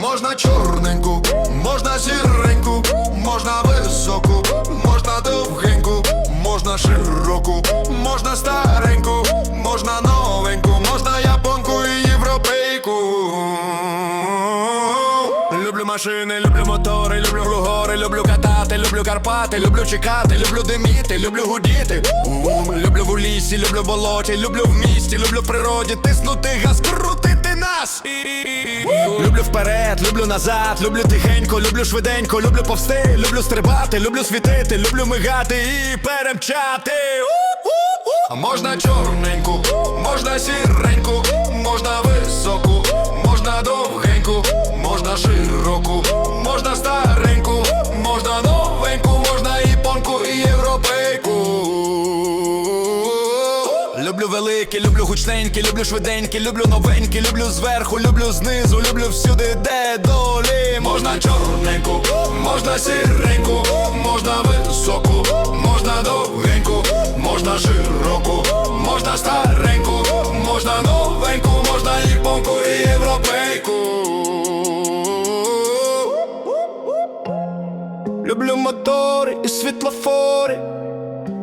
Можна чорненьку, можна сіреньку, машини, люблю мотори, люблю гори, люблю катати, люблю Карпати, люблю чекати, люблю диміти, люблю гудіти. Люблю в лісі, люблю в болоті, люблю в місті, люблю в природі, тиснути газ, крутити нас. Люблю вперед, люблю назад, люблю тихенько, люблю швиденько, люблю повсти, люблю стрибати, люблю світити, люблю мигати і перемчати. А можна чорненьку, можна сіреньку, можна високу, Люблю великі, люблю гучненькі, люблю швиденькі, люблю новенькі, люблю зверху, люблю знизу, люблю всюди, де долі. Можна чорненьку, можна сіреньку, можна високу, можна довгеньку, можна широку, можна стареньку, можна новеньку, можна іпонку і європейку. Люблю мотори і світлофори.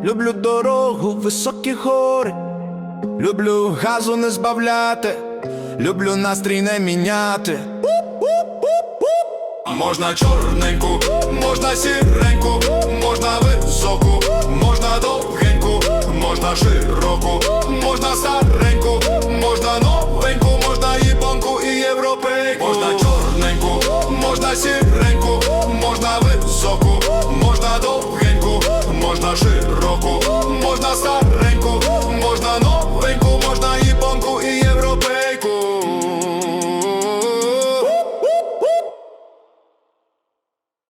Люблю дорогу, високі гори. Люблю газу не збавляти, люблю настрій не міняти. Можна чорненьку, можна сіреньку, можна високу, можна довгеньку, можна широку, можна стареньку, можна новеньку, можна іпонку і європейку. Можна чорненьку, можна сіреньку, можна високу, можна довгеньку, можна широку.